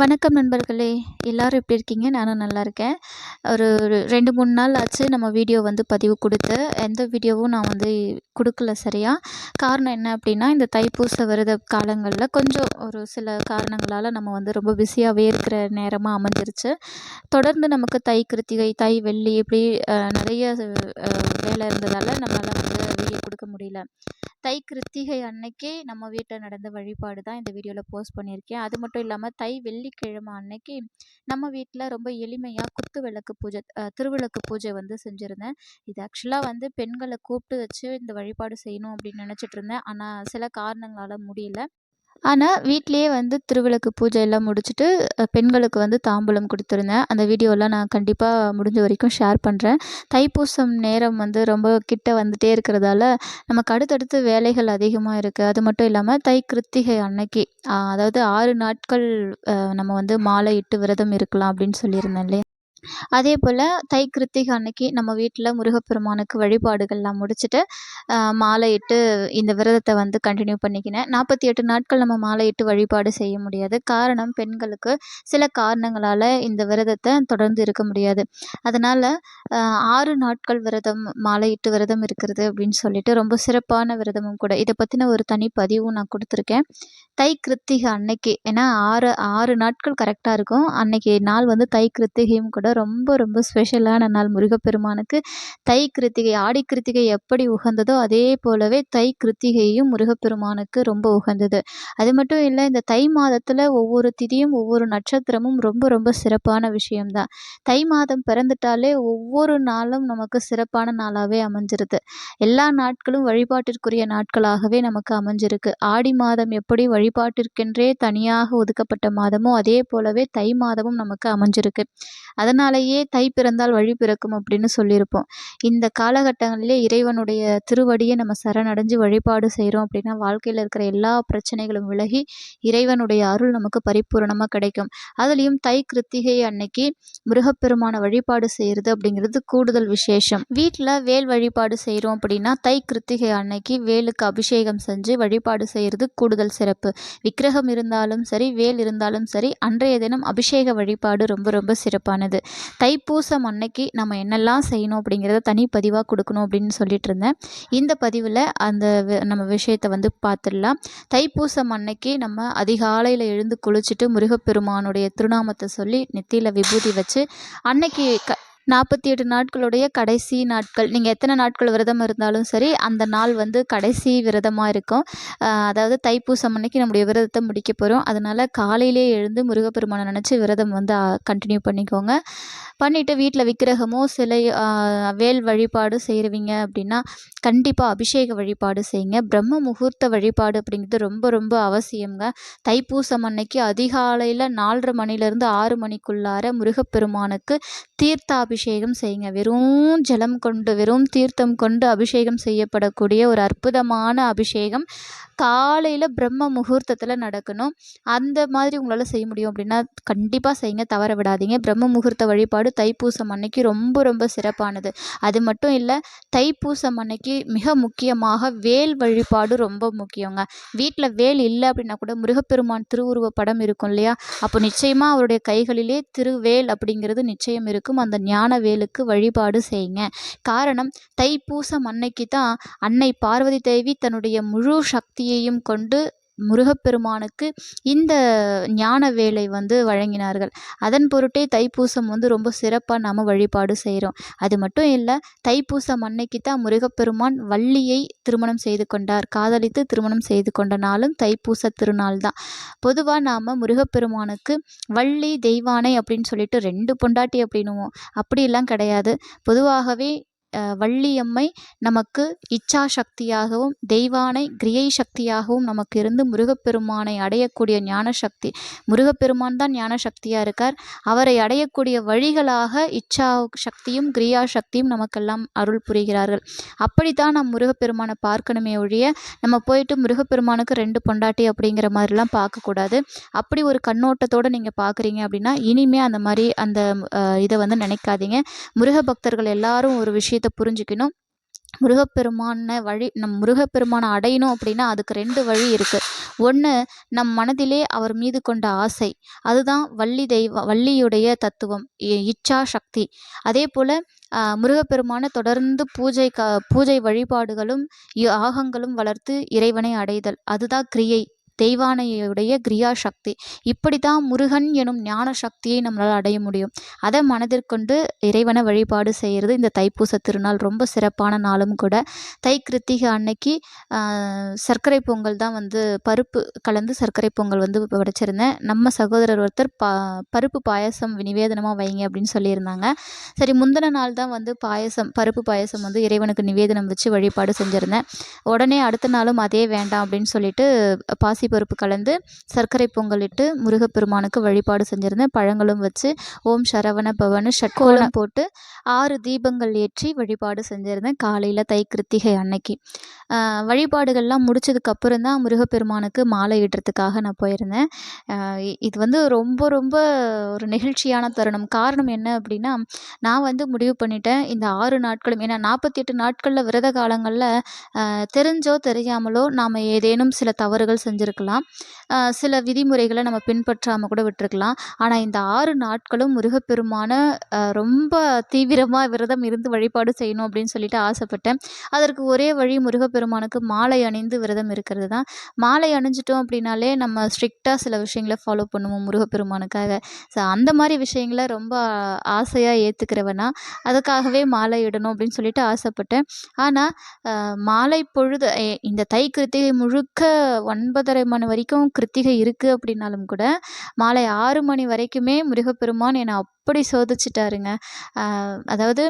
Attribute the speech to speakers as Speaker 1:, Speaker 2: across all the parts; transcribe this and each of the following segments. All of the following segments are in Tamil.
Speaker 1: வணக்கம் நண்பர்களே. எல்லோரும் எப்படி இருக்கீங்க? நானும் நல்லா இருக்கேன். ஒரு ரெண்டு மூணு நாள் ஆச்சு நம்ம வீடியோ வந்து பதிவு கொடுத்து எந்த வீடியோவும் நான் வந்து கொடுக்கல சரியாக காரணம் என்ன அப்படின்னா இந்த தைப்பூச விரத காலங்களில் கொஞ்சம் ஒரு சில காரணங்களால் நம்ம வந்து ரொம்ப பிஸியாகவே இருக்கிற நேரமாக அமைஞ்சிருச்சு. தொடர்ந்து நமக்கு தை கிருத்திகை தை வெள்ளி இப்படி நிறைய வேலை இருந்ததால் நம்மளால் வந்து வீடியோ கொடுக்க முடியல. தை கிருத்திகை அன்னைக்கே நம்ம வீட்டில் நடந்த வழிபாடு தான் இந்த வீடியோவில் போஸ்ட் பண்ணியிருக்கேன். அது மட்டும் இல்லாமல் தை வெள்ளிக்கிழமை அன்னைக்கு நம்ம வீட்டில் ரொம்ப எளிமையாக குத்து விளக்கு பூஜை திருவிளக்கு பூஜை வந்து செஞ்சுருந்தேன். இது ஆக்சுவலாக வந்து பெண்களை கூப்பிட்டு வச்சு இந்த வழிபாடு செய்யணும் அப்படின்னு நினச்சிட்டு இருந்தேன். ஆனால் சில காரணங்களால் முடியல. ஆனால் வீட்லேயே வந்து திருவிளக்கு பூஜை எல்லாம் முடிச்சுட்டு பெண்களுக்கு வந்து தாம்பூலம் கொடுத்துருந்தேன். அந்த வீடியோலாம் நான் கண்டிப்பாக முடிஞ்ச வரைக்கும் ஷேர் பண்ணுறேன் தைப்பூசம் நேரம் வந்து ரொம்ப கிட்ட வந்துகிட்டே இருக்கிறதால நமக்கு அடுத்தடுத்து வேலைகள் அதிகமாக இருக்குது அது மட்டும் இல்லாமல் தை கிருத்திகை அன்னைக்கு அதாவது ஆறு நாட்கள் நம்ம வந்து மாலை இட்டு விரதம் இருக்கலாம் அப்படின்னு சொல்லியிருந்தேன் இல்லையா? அதே போல் தை கிருத்திகை அன்னைக்கு நம்ம வீட்டில் முருகப்பெருமானுக்கு வழிபாடுகள்லாம் முடிச்சுட்டு மாலையிட்டு இந்த விரதத்தை வந்து கண்டினியூ பண்ணிக்கினேன். நாற்பத்தி எட்டு நாட்கள் நம்ம மாலையிட்டு வழிபாடு செய்ய முடியாது. காரணம் பெண்களுக்கு சில காரணங்களால் இந்த விரதத்தை தொடர்ந்து இருக்க முடியாது. அதனால் ஆறு நாட்கள் விரதம் மாலையிட்டு விரதம் இருக்கிறது அப்படின்னு சொல்லிட்டு ரொம்ப சிறப்பான விரதமும் கூட. இதை பற்றின ஒரு தனி பதிவும் நான் கொடுத்துருக்கேன். தை கிருத்திகை அன்னைக்கு ஏன்னா ஆறு ஆறு நாட்கள் கரெக்டாக இருக்கும். அன்னைக்கு நாள் வந்து தை கிருத்திகையும் கூட ரொம்ப ரொம்ப ஸ்பெஷலான நாள் முருகப்பெருமானுக்கு. தை கிருத்திகை ஆடி கிருத்திகை எப்படி உகந்ததோ அதே போலவே தை கிருத்திகையும் முருகப்பெருமானுக்கு ரொம்ப உகந்தது. அது மட்டும் இல்லை இந்த தை மாதத்தில் ஒவ்வொரு திதியும் ஒவ்வொரு நட்சத்திரமும் ரொம்ப ரொம்ப சிறப்பான விஷயம்தான். தை மாதம் பிறந்துட்டாலே ஒவ்வொரு நாளும் நமக்கு சிறப்பான நாளாகவே அமைஞ்சிருது. எல்லா நாட்களும் வழிபாட்டிற்குரிய நாட்களாகவே நமக்கு அமைஞ்சிருக்கு. ஆடி மாதம் எப்படி வழிபாட்டிற்கென்றே தனியாக ஒதுக்கப்பட்ட மாதமோ அதே போலவே தை மாதமும் நமக்கு அமைஞ்சிருக்கு. அதனால் அதனாலேயே தை பிறந்தால் வழி பிறக்கும் அப்படின்னு சொல்லியிருப்போம். இந்த காலகட்டங்களிலே இறைவனுடைய திருவடியை நம்ம சரணடைஞ்சு வழிபாடு செய்கிறோம் அப்படின்னா வாழ்க்கையில் இருக்கிற எல்லா பிரச்சனைகளும் விலகி இறைவனுடைய அருள் நமக்கு பரிபூரணமாக கிடைக்கும். அதுலேயும் தை கிருத்திகை அன்னைக்கு முருகப்பெருமான வழிபாடு செய்கிறது அப்படிங்கிறது கூடுதல் விசேஷம். வீட்டில் வேல் வழிபாடு செய்கிறோம் அப்படின்னா தை கிருத்திகை அன்னைக்கு வேலுக்கு அபிஷேகம் செஞ்சு வழிபாடு செய்கிறது கூடுதல் சிறப்பு. விக்கிரகம் இருந்தாலும் சரி வேல் இருந்தாலும் சரி அன்றைய தினம் அபிஷேக வழிபாடு ரொம்ப ரொம்ப சிறப்பானது. தைப்பூசம் அன்னைக்கு நம்ம என்னெல்லாம் செய்யணும் அப்படிங்கிறத தனி பதிவாக கொடுக்கணும் அப்படின்னு சொல்லிட்டு இருந்தேன் இந்த பதிவில் அந்த நம்ம விஷயத்தை வந்து பார்த்துடலாம் தைப்பூசம் அன்னைக்கு நம்ம அதிகாலையில் எழுந்து குளிச்சுட்டு முருகப்பெருமானுடைய திருநாமத்தை சொல்லி நெத்தியில் விபூதி வச்சு அன்னைக்கு க நாற்பத்தி எட்டு நாட்களுடைய கடைசி நாட்கள். நீங்கள் எத்தனை நாட்கள் விரதம் இருந்தாலும் சரி அந்த நாள் வந்து கடைசி விரதமாக இருக்கும். அதாவது தைப்பூசம் அன்னைக்கு நம்முடைய விரதத்தை முடிக்க போகிறோம் அதனால் காலையிலே எழுந்து முருகப்பெருமானை நினச்சி விரதம் வந்து கண்டினியூ பண்ணிக்கோங்க. பண்ணிவிட்டு வீட்டில் விக்கிரகமோ சிலை வேல் வழிபாடு செய்கிறவங்க அப்படின்னா கண்டிப்பாக அபிஷேக வழிபாடு செய்யுங்க. பிரம்ம முகூர்த்த வழிபாடு அப்படிங்கிறது ரொம்ப ரொம்ப அவசியங்க தைப்பூசம் அன்னைக்கு அதிகாலையில் நாலரை மணிலேருந்து ஆறு மணிக்குள்ளார முருகப்பெருமானுக்கு அபிஷேகம் செய்யுங்க. வெறும் ஜலம் கொண்டு வெறும் தீர்த்தம் கொண்டு அபிஷேகம் செய்யப்படக்கூடிய ஒரு அற்புதமான அபிஷேகம் காலையில் பிரம்ம முகூர்த்தத்தில் நடக்கணும். அந்த மாதிரி உங்களால் செய்ய முடியும் அப்படின்னா கண்டிப்பாக செய்யுங்க. தவற விடாதீங்க. பிரம்ம முகூர்த்த வழிபாடு தைப்பூசம் அன்னைக்கு ரொம்ப ரொம்ப சிறப்பானது. அது மட்டும் இல்லை தைப்பூசம் அன்னைக்கு மிக முக்கியமாக வேல் வழிபாடு ரொம்ப முக்கியங்க. வீட்டில் வேல் இல்லை அப்படின்னா கூட முருகப்பெருமான் திருவுருவ படம் இருக்கும் இல்லையா? அப்போ நிச்சயமாக அவருடைய கைகளிலே திருவேல் அப்படிங்கிறது நிச்சயம் இருக்கும். அந்த ஞான வேலுக்கு வழிபாடு செய்யுங்க. காரணம் தைப்பூசம் அன்னைக்கு தான் அன்னை பார்வதி தேவி தன்னுடைய முழு சக்தியையும் கொண்டு முருகப்பெருமானுக்கு இந்த ஞான வேலை வந்து வழங்கினார்கள். அதன் பொருட்டே தைப்பூசம் வந்து ரொம்ப சிறப்பாக நாம் வழிபாடு செய்கிறோம் அது மட்டும் இல்லை தைப்பூசம் அன்னைக்கு தான் முருகப்பெருமான் வள்ளியை திருமணம் செய்து கொண்டார். காதலித்து திருமணம் செய்து கொண்ட நாளும் தைப்பூச திருநாள் தான். பொதுவாக நாம் முருகப்பெருமானுக்கு வள்ளி தெய்வானை அப்படின்னு சொல்லிட்டு ரெண்டு பொண்டாட்டி அப்படின்னுவோம். அப்படிலாம் கிடையாது. பொதுவாகவே வள்ளியம்மை நமக்கு இச்சா சக்தியாகவும் தெய்வானை கிரியை சக்தியாகவும் நமக்கு இருந்து முருகப்பெருமானை அடையக்கூடிய ஞான சக்தி முருகப்பெருமான் தான் ஞான சக்தியாக இருக்கார். அவரை அடையக்கூடிய வழிகளாக இச்சா சக்தியும் கிரியா சக்தியும் நமக்கெல்லாம் அருள் புரிகிறார்கள். அப்படித்தான் நம் முருகப்பெருமானை பார்க்கணுமே ஒழிய நம்ம போயிட்டு முருகப்பெருமானுக்கு ரெண்டு பொண்டாட்டி அப்படிங்கிற மாதிரிலாம் பார்க்கக்கூடாது. அப்படி ஒரு கண்ணோட்டத்தோடு நீங்கள் பார்க்குறீங்க அப்படின்னா இனிமே அந்த மாதிரி அந்த இதை வந்து நினைக்காதீங்க. முருக பக்தர்கள் எல்லாரும் ஒரு விஷயத்தை புரிஞ்சுக்கணும். முருகப்பெருமானை வழி நம் முருகப்பெருமானை அடையணும் அப்படின்னா அதுக்கு ரெண்டு வழி இருக்குது ஒன்று நம் மனதிலே அவர் மீது கொண்ட ஆசை. அதுதான் வள்ளி தெய்வ வள்ளியுடைய தத்துவம் இச்சா சக்தி. அதே போல் முருகப்பெருமானை தொடர்ந்து பூஜை க பூஜை வழிபாடுகளும் யாகங்களும் வளர்த்து இறைவனை அடைதல். அதுதான் கிரியை. தெய்வானையுடைய கிரியா சக்தி இப்படி தான் முருகன் எனும் ஞான சக்தியை நம்மளால் அடைய முடியும். அதை மனதிற்கொண்டு இறைவனை வழிபாடு செய்கிறது இந்த தைப்பூச திருநாள். ரொம்ப சிறப்பான நாளும் கூட. தை கிருத்திகை அன்னைக்கு சர்க்கரை பொங்கல் தான் வந்து பருப்பு கலந்து சர்க்கரை பொங்கல் வந்து படைச்சிருந்தேன் நம்ம சகோதரர் ஒருத்தர் பா பருப்பு பாயசம் நிவேதனமாக வைங்க அப்படின்னு சொல்லியிருந்தாங்க. சரி முந்தின நாள் தான் வந்து பாயசம் பருப்பு பாயசம் வந்து இறைவனுக்கு நிவேதனம் வச்சு வழிபாடு செஞ்சுருந்தேன். உடனே அடுத்த நாளும் அதே வேண்டாம் அப்படின்னு சொல்லிட்டு பாசி பருப்பு கலந்து சர்க்கரை பொங்கலிட்டு முருகப்பெருமானுக்கு வழிபாடு செஞ்சுருந்தேன். பழங்களும் வச்சு ஓம் சரவண பவனு ஷட்கோலம் போட்டு ஆறு தீபங்கள் ஏற்றி வழிபாடு செஞ்சுருந்தேன் காலையில் தை கிருத்திகை அன்னைக்கு வழிபாடுகள்லாம் முடிச்சதுக்கப்புறம் தான் முருகப்பெருமானுக்கு மாலை இடுறதுக்காக நான் போயிருந்தேன். இது வந்து ரொம்ப ரொம்ப ஒரு நெகிழ்ச்சியான தருணம். காரணம் என்ன அப்படின்னா நான் வந்து முடிவு பண்ணிட்டேன். இந்த ஆறு நாட்களும் ஏன்னா நாற்பத்தி எட்டு நாட்களில் விரத காலங்களில் தெரிஞ்சோ தெரியாமலோ நாம் ஏதேனும் சில தவறுகள் செஞ்சுருக்கோம் விட்டுருக்கலாம். சில விதிமுறைகளை நம்ம பின்பற்றாமல் கூட விட்டுருக்கலாம். ஆனால் இந்த ஆறு நாட்களும் முருகப்பெருமான ரொம்ப தீவிரமாக விரதம் இருந்து வழிபாடு செய்யணும் அப்படின்னு சொல்லிட்டு ஆசைப்பட்டேன். அதற்கு ஒரே வழி முருகப்பெருமானுக்கு மாலை அணிந்து விரதம் இருக்கிறது தான். மாலை அணிஞ்சிட்டோம் அப்படின்னாலே நம்ம ஸ்ட்ரிக்டாக சில விஷயங்களை ஃபாலோ பண்ணுவோம் முருகப்பெருமானுக்காக. ஸோ அந்த மாதிரி விஷயங்களை ரொம்ப ஆசையாக ஏற்றுக்கிறவனா அதுக்காகவே மாலை இடணும் அப்படின்னு சொல்லிட்டு ஆசைப்பட்டேன். ஆனால் மாலை பொழுது இந்த தை கிருத்திகை முழுக்க ஒன்பதரை மணி வரைக்கும் கிருத்திகை இருக்குது அப்படின்னாலும் கூட மாலை ஆறு மணி வரைக்குமே முருகப்பெருமான் என்னை அப்படி சோதிச்சிட்டாருங்க? அதாவது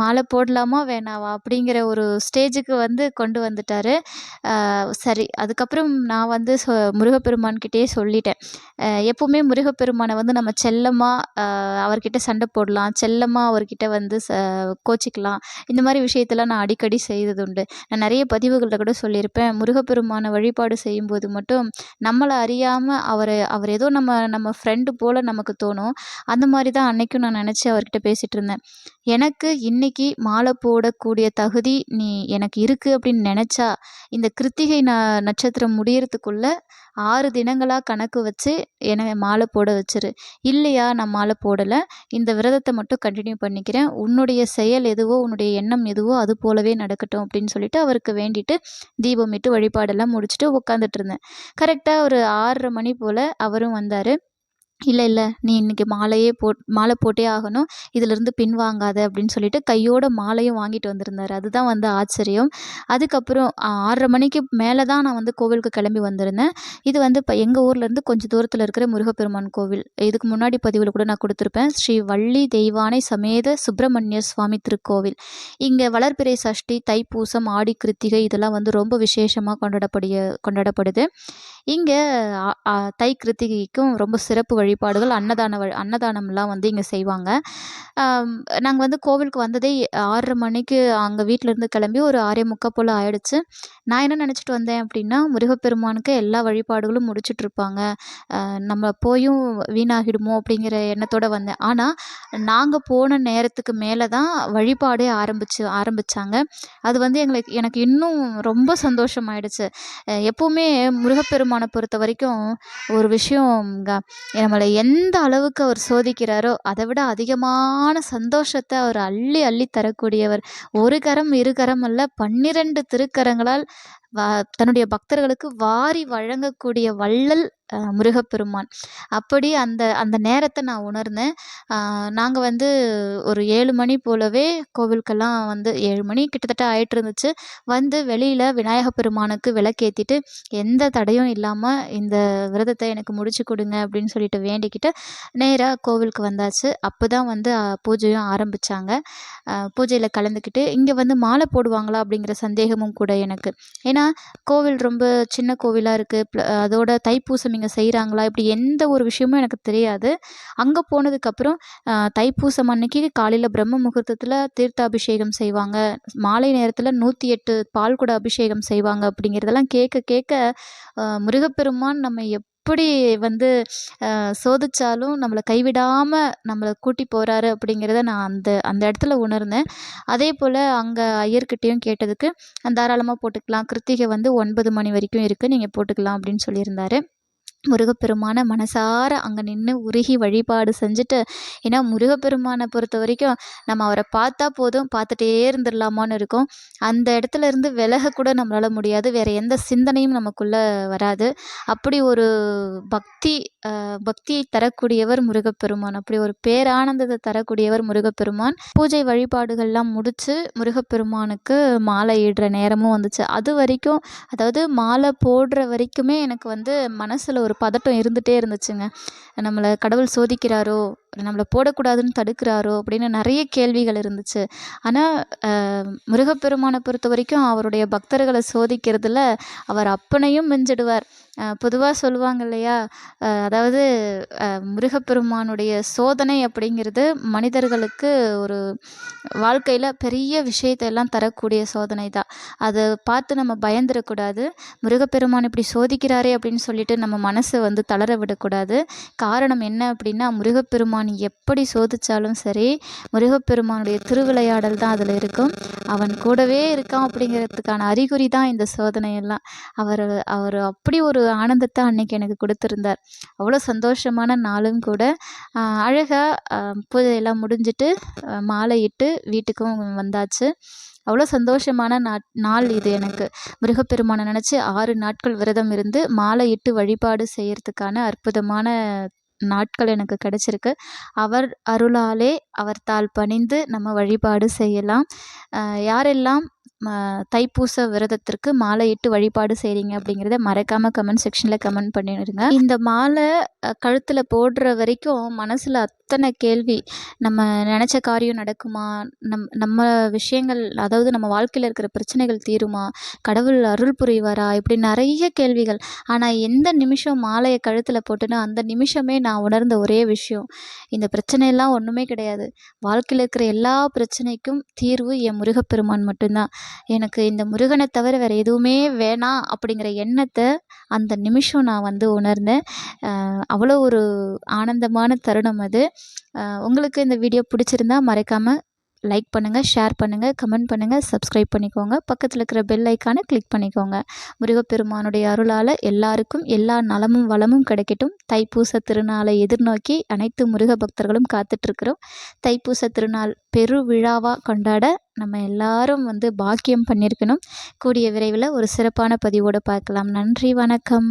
Speaker 1: மாலை போடலாமா வேணாவா? அப்படிங்கிற ஒரு ஸ்டேஜுக்கு வந்து கொண்டு வந்துட்டார். சரி அதுக்கப்புறம் நான் வந்து சொ முருகப்பெருமான்கிட்டயே சொல்லிட்டேன். எப்போவுமே முருகப்பெருமானை வந்து நம்ம செல்லமாக அவர்கிட்ட சண்டை போடலாம் செல்லமாக அவர்கிட்ட வந்து ச கோச்சிக்கலாம். இந்த மாதிரி விஷயத்தெல்லாம் நான் அடிக்கடி செய்தது உண்டு நான் நிறைய பதிவுகளில் கூட சொல்லியிருப்பேன். முருகப்பெருமானை வழிபாடு செய்யும்போது மட்டும் நம்மளை அறியாமல் அவர் அவர் ஏதோ நம்ம நம்ம ஃப்ரெண்டு போல் நமக்கு தோணும். அந்த மாதிரி தான் அன்னைக்கும் நான் நினச்சி அவர்கிட்ட பேசிகிட்டு இருந்தேன். எனக்கு இன்னைக்கு மாலை போடக்கூடிய தகுதி நீ எனக்கு இருக்குது அப்படின்னு நினச்சா இந்த கிருத்திகை ந நட்சத்திரம் முடியறதுக்குள்ளே ஆறு தினங்களாக கணக்கு வச்சு என்னை மாலை போட வச்சிரு. இல்லையா நான் மாலை போடலை. இந்த விரதத்தை மட்டும் கண்டினியூ பண்ணிக்கிறேன். உன்னுடைய செயல் எதுவோ உன்னுடைய எண்ணம் எதுவோ அது போலவே நடக்கட்டும் அப்படின்னு சொல்லிட்டு அவருக்கு வேண்டிட்டு தீபமிட்டு வழிபாடெல்லாம் முடிச்சுட்டு உட்காந்துட்டு இருந்தேன். கரெக்டாக ஒரு ஆறரை மணி போல் அவரும் வந்தார். இல்லை இல்லை. நீ இன்றைக்கி மாலையே போட் மாலை போட்டே ஆகணும். இதிலிருந்து பின்வாங்காத அப்படின்னு சொல்லிட்டு கையோட மாலையும் வாங்கிட்டு வந்திருந்தார். அதுதான் வந்து ஆச்சரியம். அதுக்கப்புறம் ஆறரை மணிக்கு மேலே தான் நான் வந்து கோவிலுக்கு கிளம்பி வந்திருந்தேன். இது வந்து இப்போ எங்கள் ஊர்லேருந்து கொஞ்சம் தூரத்தில் இருக்கிற முருகப்பெருமான் கோவில். இதுக்கு முன்னாடி பதிவில் கூட நான் கொடுத்துருப்பேன். ஸ்ரீ வள்ளி தெய்வானை சமேத சுப்பிரமணிய சுவாமி திருக்கோவில். இங்கே வளர்பிறை சஷ்டி தைப்பூசம் ஆடி கிருத்திகை இதெல்லாம் வந்து ரொம்ப விசேஷமாக கொண்டாடப்படிய கொண்டாடப்படுது. இங்கே தை கிருத்திகைக்கும் ரொம்ப சிறப்பு வழி வழிபாடுகள் அன்னதான வழி அன்னதானம்லாம் வந்து இங்கே செய்வாங்க. நாங்கள் வந்து கோவிலுக்கு வந்ததே ஆறரை மணிக்கு அங்கே வீட்டிலேருந்து கிளம்பி ஒரு ஆறே முக்கால் போல் ஆயிடுச்சு. நான் என்ன நினச்சிட்டு வந்தேன் அப்படின்னா முருகப்பெருமானுக்கு எல்லா வழிபாடுகளும் முடிச்சிட்ருப்பாங்க நம்ம போயும் வீணாகிடுமோ அப்படிங்கிற எண்ணத்தோடு வந்தேன். ஆனால் நாங்கள் போன நேரத்துக்கு மேலே தான் வழிபாடே ஆரம்பிச்சு ஆரம்பித்தாங்க அது வந்து எங்களுக்கு எனக்கு இன்னும் ரொம்ப சந்தோஷமாயிடுச்சு. எப்போவுமே முருகப்பெருமானை பொறுத்த வரைக்கும் ஒரு விஷயம் நம்மளை எந்த அளவுக்கு அவர் சோதிக்கிறாரோ அதை விட அதிகமான சந்தோஷத்தை அவர் அள்ளி அள்ளி தரக்கூடியவர். ஒரு கரம் இரு கரம் அல்ல பன்னிரண்டு திருக்கரங்களால் வா தன்னுடைய பக்தர்களுக்கு வாரி வழங்கக்கூடிய வள்ளல் முருகப்பெருமான். அப்படி அந்த அந்த நேரத்தை நான் உணர்ந்தேன். நாங்கள் வந்து ஒரு ஏழு மணி போலவே கோவிலுக்கெல்லாம் வந்து ஏழு மணி கிட்டத்தட்ட ஆயிட்டு இருந்துச்சு. வந்து வெளியில் விநாயக பெருமானுக்கு விளக்கேற்றிட்டு எந்த தடையும் இல்லாமல் இந்த விரதத்தை எனக்கு முடிச்சு கொடுங்க அப்படின்னு சொல்லிட்டு வேண்டிக்கிட்டு நேராக கோவிலுக்கு வந்தாச்சு. அப்போ தான் வந்து பூஜையும் ஆரம்பித்தாங்க பூஜையில் கலந்துக்கிட்டு இங்கே வந்து மாலை போடுவாங்களா அப்படிங்கிற சந்தேகமும் கூட எனக்கு. ஏன்னா கோவில் ரொம்ப சின்ன கோவிலாக இருக்குது அதோட தைப்பூசம் இங்கே செய்கிறாங்களா இப்படி எந்த ஒரு விஷயமும் எனக்கு தெரியாது. அங்கே போனதுக்கப்புறம் தைப்பூசம் அன்னைக்கு காலையில் பிரம்ம முகூர்த்தத்தில் தீர்த்தாபிஷேகம் செய்வாங்க. மாலை நேரத்தில் நூற்றி எட்டு பால் கூட அபிஷேகம் செய்வாங்க அப்படிங்கிறதெல்லாம் கேட்க கேட்க முருகப்பெருமான் நம்ம எப் எப்படி வந்து சோதிச்சாலும் நம்மளை கைவிடாமல் நம்மளை கூட்டி போகிறாரு அப்படிங்கிறத நான் அந்த அந்த இடத்துல உணர்ந்தேன். அதே போல் அங்கே ஐயர்கிட்டேயும் கேட்டதுக்கு தாராளமாக போட்டுக்கலாம். கிருத்திகை வந்து ஒன்பது மணி வரைக்கும் இருக்குது நீங்கள் போட்டுக்கலாம் அப்படின்னு சொல்லியிருந்தாரு. முருகப்பெருமானை மனசார அங்கே நின்று உருகி வழிபாடு செஞ்சுட்டு ஏன்னா முருகப்பெருமானை பொறுத்த வரைக்கும் நம்ம அவரை பார்த்தா போதும் பார்த்துட்டே இருந்துடலாமான்னு இருக்கும். அந்த இடத்துல இருந்து விலக கூட நம்மளால் முடியாது. வேறு எந்த சிந்தனையும் நமக்குள்ளே வராது. அப்படி ஒரு பக்தி பக்தியை தரக்கூடியவர் முருகப்பெருமான். அப்படி ஒரு பேரானந்தத்தை தரக்கூடியவர் முருகப்பெருமான். பூஜை வழிபாடுகள்லாம் முடித்து முருகப்பெருமானுக்கு மாலை இடுற நேரமும் வந்துச்சு. அது வரைக்கும் அதாவது மாலை போடுற வரைக்குமே எனக்கு வந்து மனசில் ஒரு ஒரு பதட்டம் இருந்துகிட்டே இருந்துச்சுங்க. நம்மளை கடவுள் சோதிக்கிறாரோ நம்மளை போடக்கூடாதுன்னு தடுக்கிறாரோ அப்படின்னு நிறைய கேள்விகள் இருந்துச்சு. ஆனால் முருகப்பெருமானை பொறுத்த வரைக்கும் அவருடைய பக்தர்களை சோதிக்கிறதுல அவர் அப்பனையும் மிஞ்சிடுவார். பொதுவாக சொல்லுவாங்க இல்லையா? அதாவது முருகப்பெருமானுடைய சோதனை அப்படிங்கிறது மனிதர்களுக்கு ஒரு வாழ்க்கையில் பெரிய விஷயத்தை எல்லாம் தரக்கூடிய சோதனை தான். அதை பார்த்து நம்ம பயந்துடக்கூடாது. முருகப்பெருமான் இப்படி சோதிக்கிறாரே அப்படின்னு சொல்லிட்டு நம்ம மனசை வந்து தளர விடக்கூடாது. காரணம் என்ன அப்படின்னா முருகப்பெருமான் எப்படி சோதித்தாலும் சரி முருகப்பெருமானுடைய திருவிளையாடல் தான் அதில் இருக்கும். அவன் கூடவே இருக்கான் அப்படிங்கிறதுக்கான அறிகுறி தான் இந்த சோதனையெல்லாம் அவர் அவர் அப்படி ஒரு ஆனந்தத்தை அன்னைக்கு எனக்கு கொடுத்துருந்தார். அவ்வளோ சந்தோஷமான நாளும் கூட. அழகாக பூஜையெல்லாம் முடிஞ்சிட்டு மாலை இட்டு வீட்டுக்கும் வந்தாச்சு. அவ்வளோ சந்தோஷமான நாட் நாள் இது எனக்கு. முருகப்பெருமானை நினச்சி ஆறு நாட்கள் விரதம் இருந்து மாலை இட்டு வழிபாடு செய்கிறதுக்கான அற்புதமான நாட்கள் எனக்கு கிடச்சிருக்கு. அவர் அருளாலே அவர் தாள் பணிந்து நம்ம வழிபாடு செய்யலாம். யாரெல்லாம் தைப்பூச விரதத்திற்கு மாலையிட்டு வழிபாடு செய்கிறீங்க அப்படிங்கிறத மறக்காமல் கமெண்ட் செக்ஷனில் கமெண்ட் பண்ணிடுங்க. இந்த மாலை கழுத்தில் போடுற வரைக்கும் மனசில் அத்தனை கேள்வி நம்ம நினச்ச காரியம் நடக்குமா? நம் நம்ம விஷயங்கள் அதாவது நம்ம வாழ்க்கையில் இருக்கிற பிரச்சனைகள் தீருமா? கடவுள் அருள் புரிவாரா? இப்படி நிறைய கேள்விகள். ஆனால் எந்த நிமிஷம் மாலையை கழுத்தில் போட்டுன்னா அந்த நிமிஷமே நான் உணர்ந்த ஒரே விஷயம். இந்த பிரச்சனையெல்லாம் ஒன்றுமே கிடையாது. வாழ்க்கையில் இருக்கிற எல்லா பிரச்சனைக்கும் தீர்வு என் முருகப்பெருமான் மட்டும்தான். எனக்கு இந்த முருகனை தவிர வேறு எதுவுமே வேணாம் அப்படிங்கிற எண்ணத்தை அந்த நிமிஷம் நான் வந்து உணர்ந்தேன். அவ்வளோ ஒரு ஆனந்தமான தருணம் அது. உங்களுக்கு இந்த வீடியோ பிடிச்சிருந்தா மறக்காமல் லைக் பண்ணுங்கள் ஷேர் பண்ணுங்கள் கமெண்ட் பண்ணுங்கள் சப்ஸ்கிரைப் பண்ணிக்கோங்க. பக்கத்தில் இருக்கிற பெல் ஐக்கானை கிளிக் பண்ணிக்கோங்க. முருகப்பெருமானுடைய அருளால் எல்லாருக்கும் எல்லா நலமும் வளமும் கிடைக்கட்டும். தைப்பூச திருநாளை எதிர்நோக்கி அனைத்து முருக பக்தர்களும் காத்துட்ருக்கிறோம். தைப்பூச திருநாள் பெரு விழாவாக கொண்டாட நம்ம எல்லாரும் வந்து பாக்கியம் பண்ணியிருக்கணும் கூடிய விரைவில் ஒரு சிறப்பான பதிவோடு பார்க்கலாம். நன்றி வணக்கம்.